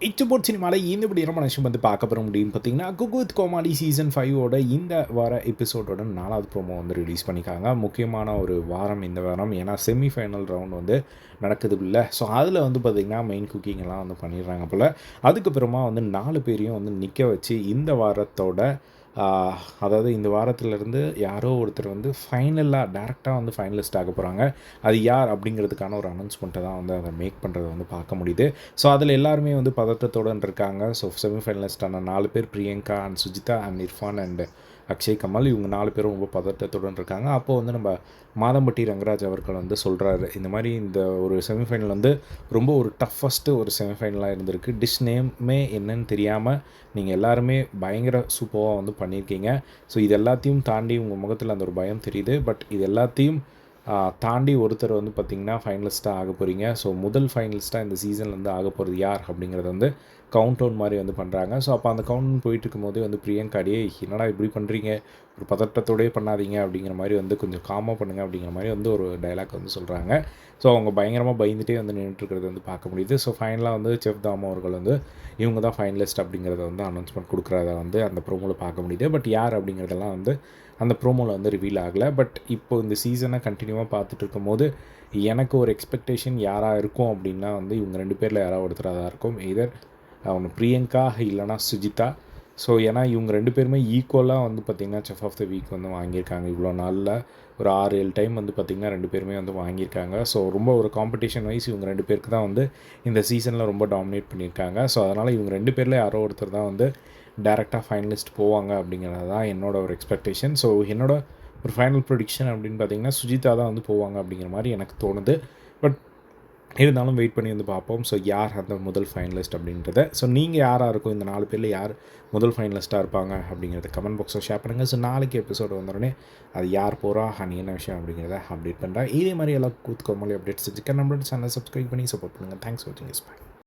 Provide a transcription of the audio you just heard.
இச்சபோர்ட் சினிமாவில் இந்த இப்படி ரொம்ப விஷயம் வந்து பார்க்க போகிற முடியும் பார்த்தீங்கன்னா குகுத் கோமாளி சீசன் ஃபைவோட இந்த வார எபிசோடோட நாலாவது ப்ரோமோ வந்து ரிலீஸ் பண்ணிக்காங்க முக்கியமான ஒரு வாரம் இந்த வாரம். ஏன்னா செமிஃபைனல் ரவுண்ட் வந்து நடக்குது இல்லை. ஸோ அதில் வந்து பார்த்திங்கன்னா மெயின் குக்கிங் எல்லாம் வந்து பண்ணிடுறாங்க போல். அதுக்கப்புறமா வந்து நாலு பேரையும் வந்து நிற்க வச்சு இந்த வாரத்தோட அதாவது இந்த வாரத்திலேருந்து யாரோ ஒருத்தர் வந்து ஃபைனலாக டேரெக்டாக வந்து ஃபைனலிஸ்ட் ஆக போகிறாங்க அது யார் அப்படிங்கிறதுக்கான ஒரு அனௌன்ஸ்மெண்ட்டை தான் வந்து அதை மேக் பண்ணுறத வந்து பார்க்க முடியுது. ஸோ அதில் எல்லாருமே வந்து பதட்டத்தோடு இருக்காங்க ஸோ செமிஃபைனலிஸ்டான நாலு பேர் Priyanka and Sujitha and Irfan and Akshay Kamal இவங்க நாலு பேரும் ரொம்ப பதட்டத்துடன் இருக்காங்க. அப்போது வந்து நம்ம மாதம்பட்டி ரங்கராஜ் அவர்கள் வந்து சொல்கிறாரு இந்த மாதிரி இந்த ஒரு செமிஃபைனல் வந்து ரொம்ப ஒரு டஃபஸ்ட்டு ஒரு செமிஃபைனலாக இருந்திருக்கு. டிஷ் நேமே என்னன்னு தெரியாமல் நீங்கள் எல்லாருமே பயங்கர சூப்பராக வந்து பண்ணியிருக்கீங்க. ஸோ இது எல்லாத்தையும் தாண்டி உங்கள் முகத்தில் அந்த ஒரு பயம் தெரியுது. பட் இது எல்லாத்தையும் தாண்டி ஒருத்தர் வந்து பார்த்திங்கன்னா ஃபைனலிஸ்ட்டாக ஆக போகிறீங்க ஸோ முதல் ஃபைனலிஸ்ட்டாக இந்த சீசனில் வந்து ஆக போகிறது யார் அப்படிங்கிறத வந்து கவுண்ட் டவுன் மாதிரி வந்து பண்ணுறாங்க ஸோ அப்போ அந்த கவுண்ட் போயிட்டு இருக்கும்போதே வந்து பிரியங்காடியே என்னடா இப்படி பண்ணுறீங்க ஒரு பதட்டத்தோடயே பண்ணாதீங்க அப்படிங்கிற மாதிரி வந்து கொஞ்சம் காமாக பண்ணுங்க அப்படிங்கிற மாதிரி வந்து ஒரு டைலாக் வந்து சொல்கிறாங்க ஸோ அவங்க பயங்கரமாக பயந்துகிட்டே வந்து நின்றுட்டுருக்கிறது வந்து பார்க்க முடியுது. ஸோ ஃபைனலாக வந்து செஃப் தாமோ அவர்கள் வந்து இவங்க தான் ஃபைனலிஸ்ட் அப்படிங்கிறத வந்து அனௌன்ஸ்மெண்ட் கொடுக்குறத வந்து அந்த ப்ரோமோவில் பார்க்க முடியுது. பட் யார் அப்படிங்கிறதெல்லாம் வந்து அந்த ப்ரோமோவில் வந்து ரிவீல் ஆகலை. பட் இப்போ இந்த சீசனை கண்டினியூவாக பார்த்துட்டு இருக்கும்போது எனக்கு ஒரு எக்ஸ்பெக்டேஷன் யாராக இருக்கும் அப்படின்னா வந்து இவங்க ரெண்டு பேரில் யாராவது ஒருத்தராக தான் இருக்கும். எதர் ஒன்று பிரியங்கா இல்லைனா சுஜிதா. ஸோ ஏன்னா இவங்க ரெண்டு பேருமே ஈக்குவலாக வந்து பார்த்திங்கன்னா செஃப் ஆஃப் த வீக் வந்து வாங்கியிருக்காங்க. இவ்வளோ நாளில் ஒரு ஆறு ஏழு டைம் வந்து பார்த்திங்கன்னா ரெண்டு பேருமே வந்து வாங்கியிருக்காங்க. ஸோ ரொம்ப ஒரு காம்படிஷன் வைஸ் இவங்க ரெண்டு பேருக்கு தான் வந்து இந்த சீசனில் ரொம்ப டாமினேட் பண்ணியிருக்காங்க. ஸோ அதனால் இவங்க ரெண்டு பேரில் யாரோ ஒருத்தர் தான் வந்து டேரெக்டாக ஃபைனலிஸ்ட் போவாங்க அப்படிங்கிறது தான் என்னோட ஒரு எக்ஸ்பெக்டேஷன் ஸோ என்னோட ஒரு ஃபைனல் ப்ரொடிக்ஷன் அப்படின்னு பார்த்தீங்கன்னா சுஜிதா தான் வந்து போவாங்க அப்படிங்கிற மாதிரி எனக்கு தோணுது. பட் இருந்தாலும் வெயிட் பண்ணி வந்து பார்ப்போம். ஸோ யார் அந்த முதல் ஃபைனலிஸ்ட் அப்படின்றத? ஸோ நீங்கள் யாராக இருக்கும் இந்த நாலு பேரில் யார் முதல் ஃபைனலிஸ்ட்டாக இருப்பாங்க அப்படிங்கிறத கமெண்ட் பாக்ஸில் ஷேர் பண்ணுங்கள் ஸோ நாளைக்கு எபிசோடு வந்தோடனே அது யார் போகிறா அண்ட் என்ன விஷயம் அப்படிங்கிறத அப்டேட் பண்ணுறேன் இதே மாதிரி எல்லாம் கூத்து கோமலி அப்டேட்ஸ் வச்சுக்க நம்மளோட சேனல் சப்ஸ்கிரைப் பண்ணி சப்போர்ட் பண்ணுங்கள் தேங்க்ஸ் வாட்சிங் இஸ் பாய்